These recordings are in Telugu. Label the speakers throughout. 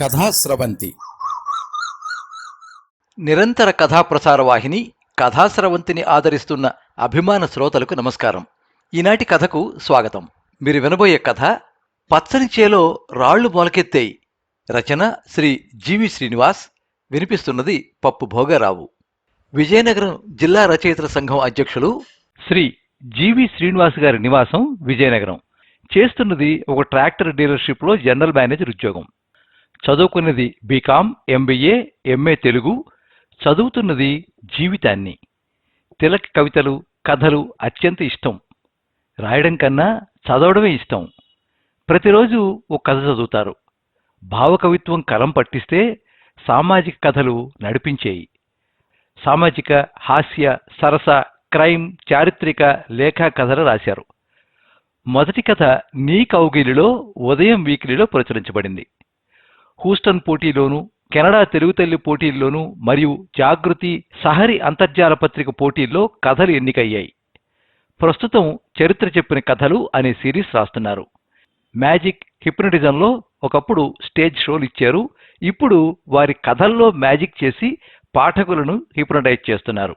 Speaker 1: కథాస్రవంతి
Speaker 2: నిరంతర కథాప్రసార వాహిని కథాస్రవంతిని ఆదరిస్తున్న అభిమాన శ్రోతలకు నమస్కారం. ఈనాటి కథకు స్వాగతం. మీరు వినబోయే కథ పచ్చని చేలో రాళ్ళు మొలకెత్తాయి. రచన శ్రీ జీవి శ్రీనివాస్ వినిపిస్తున్నది పప్పు భోగరావు. విజయనగరం జిల్లా రచయితల సంఘం అధ్యక్షులు శ్రీ జీవి శ్రీనివాస్ గారి నివాసం విజయనగరం. చేస్తున్నది ఒక ట్రాక్టర్ డీలర్షిప్లో జనరల్ మేనేజర్ ఉద్యోగం. చదువుకున్నది బీకామ్ ఎంబీఏ ఎంఏ తెలుగు చదువుతున్నది జీవితాన్ని. తిలక్ కవితలు కథలు అత్యంత ఇష్టం. రాయడం కన్నా చదవడమే ఇష్టం. ప్రతిరోజు ఓ కథ చదువుతారు. భావకవిత్వం కలం పట్టిస్తే సామాజిక కథలు నడిపించేయి. సామాజిక హాస్య సరస క్రైమ్ చారిత్రక లేఖా కథలు రాశారు. మొదటి కథ నీ కౌగిలిలో ఉదయం వీకిలిలో ప్రచురించబడింది. హూస్టన్ పోటీలోను కెనడా తెలుగు తల్లి పోటీల్లోనూ మరియు జాగృతి సహరి అంతర్జాల పత్రిక పోటీల్లో కథలు ఎన్నికయ్యాయి. ప్రస్తుతం చరిత్ర చెప్పిన కథలు అనే సిరీస్ రాస్తున్నారు. మ్యాజిక్ హిప్నటిజంలో ఒకప్పుడు స్టేజ్ షోలు ఇచ్చారు. ఇప్పుడు వారి కథల్లో మ్యాజిక్ చేసి పాఠకులను హిప్నటైజ్ చేస్తున్నారు.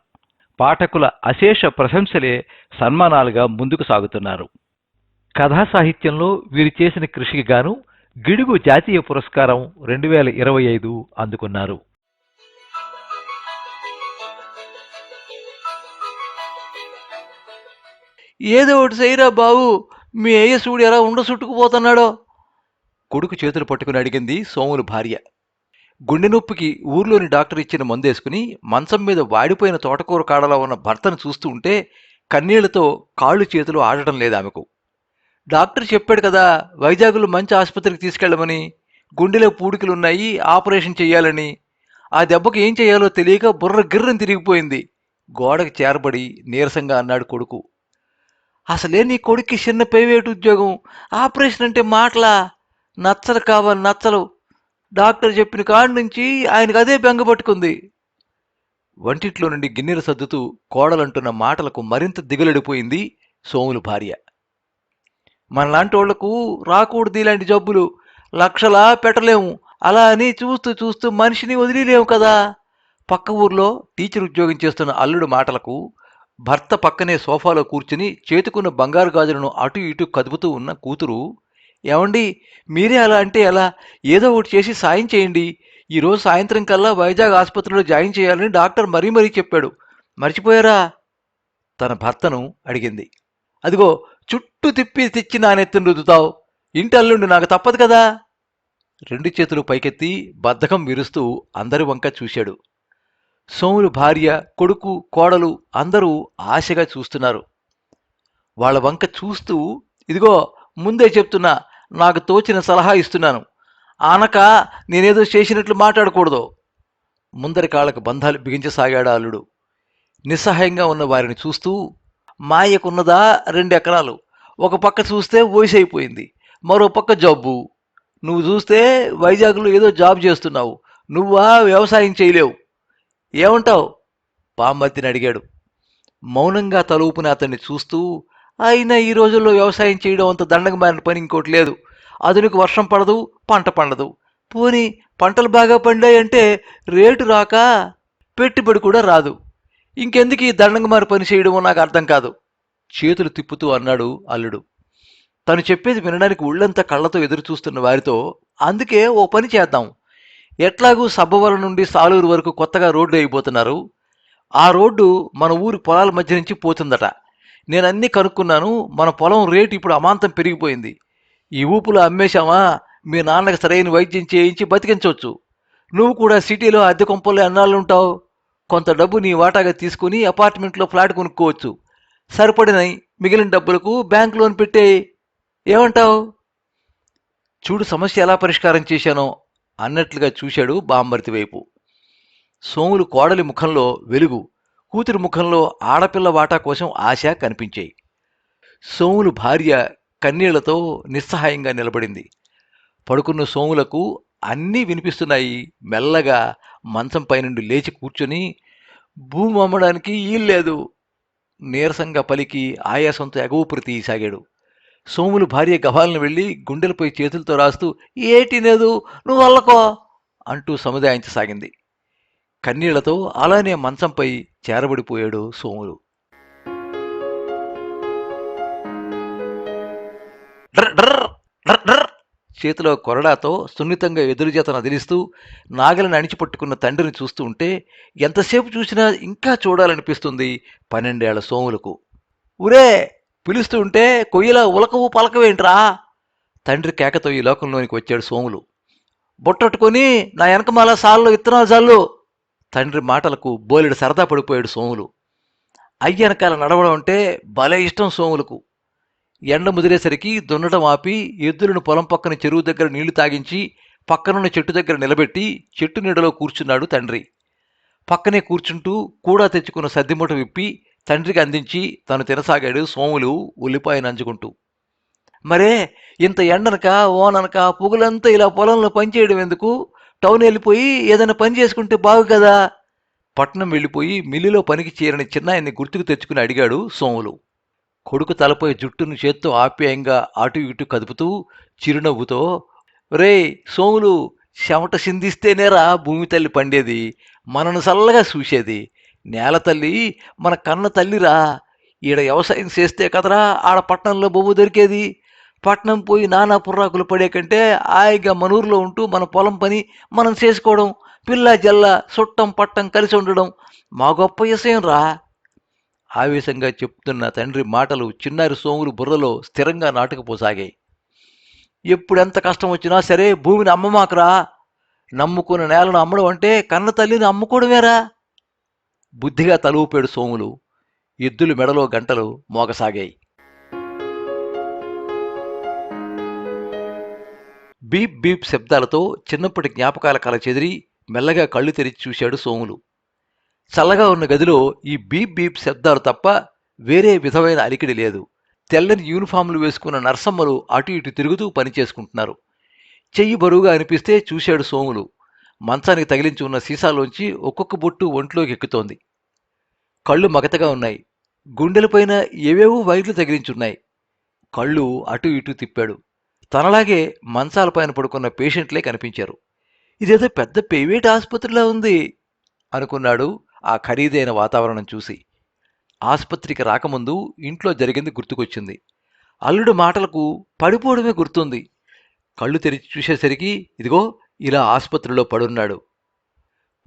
Speaker 2: పాఠకుల అశేష ప్రశంసలే సన్మానాలుగా ముందుకు సాగుతున్నారు. కథా సాహిత్యంలో వీరు చేసిన కృషికి గాను గిడుగు జాతీయ పురస్కారం రెండు వేల ఇరవై ఐదు అందుకున్నారు. ఏదో ఒకటి చేయరా బాబు మీ అయ్య సూడు ఎలా ఉండ చుట్టుకుపోతున్నాడో? కొడుకు చేతులు పట్టుకుని అడిగింది సోముల భార్య. గుండె నొప్పికి ఊర్లోని డాక్టర్ ఇచ్చిన మందేసుకుని మంచం మీద వాడిపోయిన తోటకూర కాడలో ఉన్న భర్తను చూస్తూ ఉంటే కన్నీళ్ళతో కాళ్ళు చేతులు ఆడటం లేదు ఆమెకు. డాక్టర్ చెప్పాడు కదా వైజాగ్లో మంచి ఆసుపత్రికి తీసుకెళ్ళమని గుండెలో పూడికలు ఉన్నాయి ఆపరేషన్ చేయాలని ఆ దెబ్బకు ఏం చేయాలో తెలియక బుర్ర గిర్రని తిరిగిపోయింది. గోడకి చేరబడి నీరసంగా అన్నాడు కొడుకు. అసలే నీ కొడుక్కి చిన్న ప్రైవేట్ ఉద్యోగం ఆపరేషన్ అంటే మాటలా? నచ్చలు కావాలి నచ్చలు డాక్టర్ చెప్పిన కాడి నుంచి ఆయనకు అదే బెంగ పట్టుకుంది. వంటిట్లో నుండి గిన్నెలు సర్దుతూ కోడలంటున్న మాటలకు మరింత దిగులడిపోయింది సోములు భార్య. మనలాంటి వాళ్ళకు రాకూడదు ఇలాంటి జబ్బులు. లక్షలా పెట్టలేము. అలా అని చూస్తూ చూస్తూ మనిషిని వదిలేము కదా. పక్క ఊర్లో టీచర్ ఉద్యోగం చేస్తున్న అల్లుడు మాటలకు భర్త పక్కనే సోఫాలో కూర్చుని చేతుకున్న బంగారు గాజులను అటు ఇటు కదుపుతూ ఉన్న కూతురు ఏమండి మీరే అలా అంటే ఎలా? ఏదో ఒకటి చేసి సాయం చేయండి. ఈరోజు సాయంత్రం కల్లా వైజాగ్ ఆసుపత్రిలో జాయిన్ చేయాలని డాక్టర్ మరీ మరీ చెప్పాడు. మర్చిపోయారా? తన భర్తను అడిగింది. అదిగో చుట్టూ తిప్పి తెచ్చి నా నెత్తిని రుద్దుతావు. ఇంటి అల్లుండి నాకు తప్పదు కదా. రెండు చేతులు పైకెత్తి బద్ధకం విరుస్తూ అందరి వంక చూశాడు. సోములు భార్య కొడుకు కోడలు అందరూ ఆశగా చూస్తున్నారు. వాళ్ళ వంక చూస్తూ ఇదిగో ముందే చెప్తున్నా నాకు తోచిన సలహా ఇస్తున్నాను. ఆనక నేనేదో చేసినట్లు మాట్లాడకూడదు. ముందరి కాళ్ళకు బంధాలు బిగించసాగాడు అల్లుడు. నిస్సహాయంగా ఉన్న వారిని చూస్తూ మాయకున్నదా రెండు ఎకరాలు. ఒక పక్క చూస్తే వయసు అయిపోయింది. మరో పక్క జబ్బు. నువ్వు చూస్తే వైజాగ్లో ఏదో జాబ్ చేస్తున్నావు. నువ్వా వ్యవసాయం చేయలేవు. ఏమంటావు? పామర్తిని అడిగాడు. మౌనంగా తలూపున అతన్ని చూస్తూ అయినా ఈ రోజుల్లో వ్యవసాయం చేయడం అంత దండగమైన మారిన పని ఇంకోటి లేదు. అదునికి వర్షం పడదు పంట పండదు. పోని పంటలు బాగా పండాయంటే రేటు రాక పెట్టుబడి కూడా రాదు. ఇంకెందుకు ఈ దండంగమారి పని చేయడమో నాకు అర్థం కాదు. చేతులు తిప్పుతూ అన్నాడు అల్లుడు. తను చెప్పేది వినడానికి ఒళ్ళంతా కళ్ళతో ఎదురు చూస్తున్న వారితో అందుకే ఓ పని చేద్దాం. ఎట్లాగూ సబ్బవరం నుండి సాలూరు వరకు కొత్తగా రోడ్డు అయిపోతున్నారు. ఆ రోడ్డు మన ఊరి పొలాల మధ్య నుంచి పోతుందట. నేను అన్నీ కనుక్కున్నాను మన పొలం రేటు ఇప్పుడు అమాంతం పెరిగిపోయింది. ఈ ఊపులో అమ్మేశామా? మీ నాన్నకి సరైన వైద్యం చేయించి బతికించవచ్చు. నువ్వు కూడా సిటీలో అద్దె కొంపల్లో ఎన్నాళ్ళు ఉంటావు? కొంత డబ్బు నీ వాటాగా తీసుకుని అపార్ట్మెంట్లో ఫ్లాట్ కొనుక్కోవచ్చు. సరిపడినై మిగిలిన డబ్బులకు బ్యాంక్ లోన్ పెట్టే ఏమంటావు? చూడు సమస్య ఎలా పరిష్కారం చేశానో అన్నట్లుగా చూశాడు బామ్మర్తి వైపు. సోములు కోడలి ముఖంలో వెలుగు కూతురి ముఖంలో ఆడపిల్ల వాటా కోసం ఆశ కనిపించాయి. సోములు భార్య కన్నీళ్ళతో నిస్సహాయంగా నిలబడింది. పడుకున్న సోములకు అన్నీ వినిపిస్తున్నాయి మెల్లగా మంచం పైనుండి లేచి కూర్చొని భూమి అమ్మడానికి ఈల్లేదు నీరసంగా పలికి ఆయాసంతో ఎగవుపురి తీయసాగాడు. సోములు భార్య గభాలను వెళ్ళి గుండెలపై చేతులతో రాస్తూ ఏటి లేదు నువ్వు వల్లకో అంటూ సముదాయించసాగింది. కన్నీళ్ళతో అలానే మంచంపై చేరబడిపోయాడు సోములు. డ్ర డ్ర డ్ర డ్ర. చేతిలో కొరడాతో సున్నితంగా ఎదురుజేతను అదిలిస్తూ నాగలిని అణిచిపట్టుకున్న తండ్రిని చూస్తూ ఉంటే ఎంతసేపు చూసినా ఇంకా చూడాలనిపిస్తుంది పన్నెండేళ్ళ సోములకు. ఉరే పిలుస్తూ ఉంటే కొయ్యలా ఉలకవు పలకవేంట్రా? తండ్రి కేకతో ఈ లోకంలోనికి వచ్చాడు సోములు. బొట్టట్టుకొని నా వెనకమాల సాల్లో ఇత్తనాలు జాళ్ళు తండ్రి మాటలకు బోలెడు సరదా పడిపోయాడు సోములు. అయ్య వెనకాల నడవడం అంటే భలే ఇష్టం సోములకు. ఎండ ముదిరేసరికి దున్నడం ఆపి ఎద్దులను పొలం పక్కన చెరువు దగ్గర నీళ్ళు తాగించి పక్కనున్న చెట్టు దగ్గర నిలబెట్టి చెట్టు నీడలో కూర్చున్నాడు తండ్రి. పక్కనే కూర్చుంటూ కూడా తెచ్చుకున్న సద్దిమూట విప్పి తండ్రికి అందించి తను తినసాగాడు సోములు ఉల్లిపాయ నంచుకుంటూ మరే ఇంత ఎండనక ఓననక పొగులంతా ఇలా పొలంలో పనిచేయడం ఎందుకు? టౌన్ వెళ్ళిపోయి ఏదైనా పని చేసుకుంటే బాగు కదా. పట్నం వెళ్ళిపోయి మిల్లులో పనికి చేరని చిన్నాయన్ని గుర్తుకు తెచ్చుకుని అడిగాడు సోములు. కొడుకు తలపై జుట్టును చేత్తో ఆప్యాయంగా అటు ఇటు కదుపుతూ చిరునవ్వుతో రే సోములు చెమట సిందిస్తేనేరా భూమి తల్లి పండేది? మనను చల్లగా చూసేది? నేల తల్లి మన కన్న తల్లిరా? ఈడ వ్యవసాయం చేస్తే కదరా ఆడ పట్టణంలో బొమ్మ దొరికేది? పట్నం పోయి నానా పుర్రాకులు పడే కంటే హాయిగా మన ఊర్లో ఉంటూ మన పొలం పని మనం చేసుకోవడం పిల్ల జల్ల చుట్టం పట్టం కలిసి ఉండడం మా గొప్ప విషయం రా ఆవేశంగా చెప్తున్న తండ్రి మాటలు చిన్నారి సోములు బుర్రలో స్థిరంగా నాటుకుపోసాగాయి. ఎప్పుడెంత కష్టం వచ్చినా సరే భూమిని అమ్మమాకరా. నమ్ముకున్న నేలను అమ్మడం అంటే కన్న తల్లిని అమ్ముకోవడమేరా. బుద్ధిగా తలువుపేడు సోములు. ఎద్దులు మెడలో గంటలు మోగసాగాయి. బీప్ బీప్ శబ్దాలతో చిన్నప్పటి జ్ఞాపకాల కల చెదిరి మెల్లగా కళ్ళు తెరిచి చూశాడు సోములు. చల్లగా ఉన్న గదిలో ఈ బీప్ బీప్ శబ్దాలు తప్ప వేరే విధమైన అలికిడి లేదు. తెల్లని యూనిఫామ్లు వేసుకున్న నర్సమ్మలు అటు ఇటు తిరుగుతూ పనిచేసుకుంటున్నారు చెయ్యి బరువుగా అనిపిస్తే చూశాడు సోములు. మంచానికి తగిలించి ఉన్న సీసాలోంచి ఒక్కొక్క బొట్టు ఒంట్లోకి ఎక్కుతోంది. కళ్ళు మగతగా ఉన్నాయి. గుండెలపైన ఏవేవో వైర్లు తగిలించున్నాయి. కళ్ళు అటు ఇటు తిప్పాడు. తనలాగే మంచాలపైన పడుకున్న పేషెంట్లే కనిపించారు. ఇదేదో పెద్ద ప్రైవేట్ ఆసుపత్రిలా ఉంది అనుకున్నాడు ఆ ఖరీదైన వాతావరణం చూసి ఆసుపత్రికి రాకముందు ఇంట్లో జరిగింది గుర్తుకొచ్చింది. అల్లుడు మాటలకు పడిపోవడమే గుర్తుంది. కళ్ళు తెరిచి చూసేసరికి ఇదిగో ఇలా ఆసుపత్రిలో పడున్నాడు.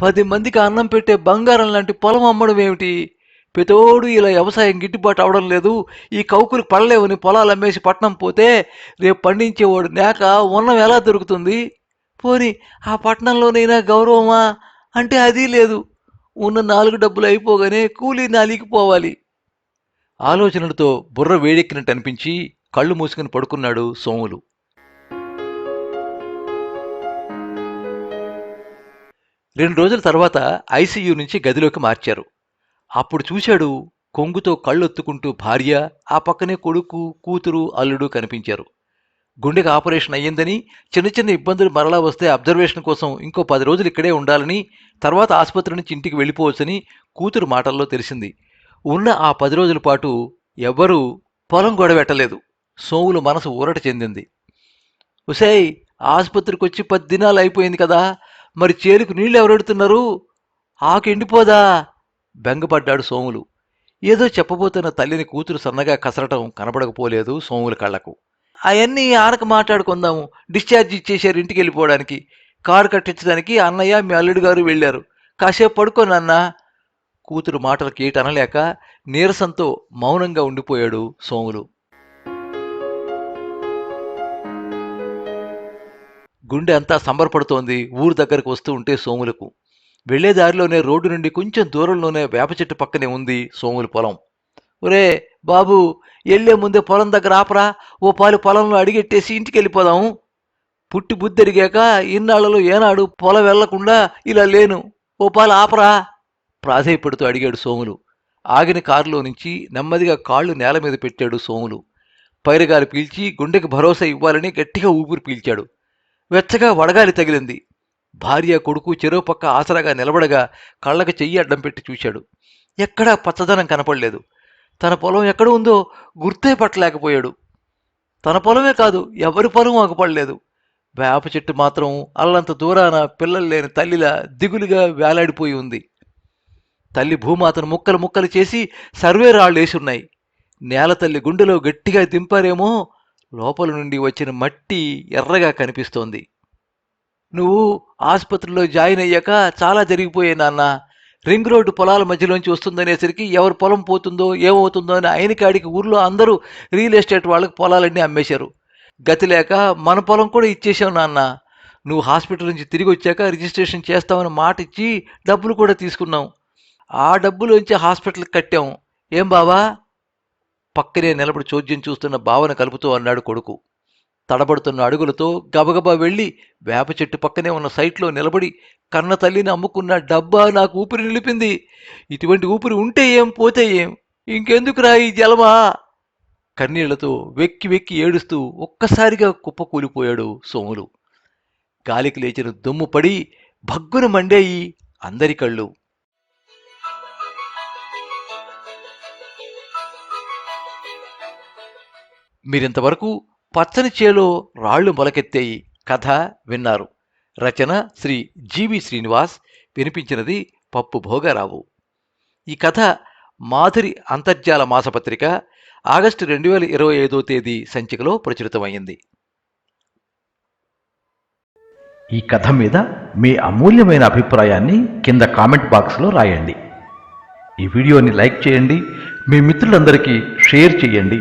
Speaker 2: పది మందికి అన్నం పెట్టే బంగారం లాంటి పొలం అమ్మడం ఏమిటి? పెతోడు ఇలా వ్యవసాయం గిట్టుబాటు అవడం లేదు. ఈ కౌకులు పడలేవని పొలాలు అమ్మేసి పట్నం పోతే రేపు పండించేవాడు నేక ఉన్నం ఎలా దొరుకుతుంది? పోని ఆ పట్నంలోనైనా గౌరవమా? అంటే అది లేదు. ఉన్న నాలుగు డబ్బులు అయిపోగానే కూలీ నాలిగిపోవాలి ఆలోచనలతో బుర్ర వేడెక్కినట్టు అనిపించి కళ్ళు మూసుకుని పడుకున్నాడు సోములు. రెండు రోజుల తర్వాత ఐసీయూ నుంచి గదిలోకి మార్చారు. అప్పుడు చూశాడు కొంగుతో కళ్ళొత్తుకుంటూ భార్య ఆ పక్కనే కొడుకు కూతురు అల్లుడు కనిపించారు. గుండెకి ఆపరేషన్ అయ్యిందని చిన్న చిన్న ఇబ్బందులు మరలా వస్తే అబ్జర్వేషన్ కోసం ఇంకో పది రోజులు ఇక్కడే ఉండాలని తర్వాత ఆసుపత్రి నుంచి ఇంటికి వెళ్ళిపోవచ్చని కూతురు మాటల్లో తెలిసింది. ఉన్న ఆ పది రోజుల పాటు ఎవ్వరూ పొలం గొడవెట్టలేదు. సోములు మనసు ఊరట చెందింది. ఉసాయ్ ఆసుపత్రికి వచ్చి పది దినాలు అయిపోయింది కదా మరి చేరుకు నీళ్ళు ఎవరెడుతున్నారు? ఆకు ఎండిపోదా? బెంగపడ్డాడు సోములు. ఏదో చెప్పబోతున్న తల్లిని కూతురు సన్నగా కసరటం కనబడకపోలేదు సోముల కళ్ళకు. అవన్నీ ఆనక మాట్లాడుకుందాము. డిశ్చార్జ్ ఇచ్చేశారు ఇంటికి వెళ్ళిపోవడానికి. కారు కట్టించడానికి అన్నయ్య మీ అల్లుడు గారు వెళ్ళారు. కాసేపు పడుకోనన్న కూతురు మాటలకు ఏటనలేక నీరసంతో మౌనంగా ఉండిపోయాడు సోములు. గుండె అంతా సంబరపడుతోంది. ఊరు దగ్గరకు వస్తూ ఉంటే సోములకు. వెళ్ళే దారిలోనే రోడ్డు నుండి కొంచెం దూరంలోనే వేప చెట్టు పక్కనే ఉంది సోముల పొలం. ఒరే బాబు వెళ్ళే ముందే పొలం దగ్గర ఆపరా ఓ పాలు పొలంలో అడిగెట్టేసి ఇంటికి వెళ్ళిపోదాము పుట్టి బుద్ధి ఎరిగాక ఇన్నాళ్ళలో ఏనాడు పొలం వెళ్ళకుండా ఇలా లేను. ఓ పాలు ఆపరా ప్రాధేయపడుతూ అడిగాడు సోములు. ఆగిన కారులో నుంచి నెమ్మదిగా కాళ్ళు నేల మీద పెట్టాడు సోములు. పైరగాలి పీల్చి గుండెకి భరోసా ఇవ్వాలని గట్టిగా ఊపిరి పీల్చాడు. వెచ్చగా వడగాలి తగిలింది. భార్య కొడుకు చెరువు పక్క ఆసరాగా నిలబడగా కళ్ళకు చెయ్యి అడ్డం పెట్టి చూశాడు. ఎక్కడా పచ్చదనం కనపడలేదు. తన పొలం ఎక్కడ ఉందో గుర్తే పట్టలేకపోయాడు. తన పొలమే కాదు ఎవరి పొలం ఆగపడలేదు వేప చెట్టు మాత్రం అల్లంత దూరాన పిల్లలు లేని తల్లిలా దిగులుగా వేలాడిపోయి ఉంది. తల్లి భూమాతను ముక్కలు ముక్కలు చేసి సర్వే రాళ్ళు వేసున్నాయి. నేల తల్లి గుండెలో గట్టిగా దింపారేమో లోపల నుండి వచ్చిన మట్టి ఎర్రగా కనిపిస్తోంది. నువ్వు ఆసుపత్రిలో జాయిన్ అయ్యాక చాలా జరిగిపోయాయి నాన్న. రింగ్ రోడ్డు పొలాల మధ్యలోంచి వస్తుందనేసరికి ఎవరు పొలం పోతుందో ఏమవుతుందో అని ఆయన కాడికి ఊర్లో అందరూ రియల్ ఎస్టేట్ వాళ్ళకి పొలాలన్నీ అమ్మేశారు. గతి లేక మన పొలం కూడా ఇచ్చేసావు నాన్న. నువ్వు హాస్పిటల్ నుంచి తిరిగి వచ్చాక రిజిస్ట్రేషన్ చేస్తామని మాట ఇచ్చి డబ్బులు కూడా తీసుకున్నాం ఆ డబ్బులోంచి హాస్పిటల్కి కట్టాం. ఏం బావా? పక్కనే నిలబడి చోద్యం చూస్తున్న భావన కలుపుతూ అన్నాడు కొడుకు. తడబడుతున్న అడుగులతో గబగబా వెళ్ళి వేప చెట్టు పక్కనే ఉన్న సైట్లో నిలబడి కన్న తల్లిని అమ్ముకున్న డబ్బా నాకు ఊపిరి నిలిపింది. ఇటువంటి ఊపిరి ఉంటే ఏం పోతే ఏం? ఇంకెందుకురా ఈ జలమా? కన్నీళ్ళతో వెక్కి వెక్కి ఏడుస్తూ ఒక్కసారిగా కుప్పకూలిపోయాడు సోములు. గాలికి లేచిన దుమ్ము పడి భగ్గున మండేయి అందరి కళ్ళు. మీరింతవరకు పచ్చని చేలో రాళ్ళు మొలకెత్తాయి కథ విన్నారు. రచన శ్రీ జీవి శ్రీనివాస్. వినిపించినది పప్పు భోగారావు. ఈ కథ మాధురి అంతర్జాల మాసపత్రిక ఆగస్టు రెండు వేల ఇరవై ఐదో తేదీ సంచికలో ప్రచురితమైంది
Speaker 1: ఈ కథ మీద మీ అమూల్యమైన అభిప్రాయాన్ని కింద కామెంట్ బాక్స్లో రాయండి. ఈ వీడియోని లైక్ చేయండి. మీ మిత్రులందరికీ షేర్ చేయండి.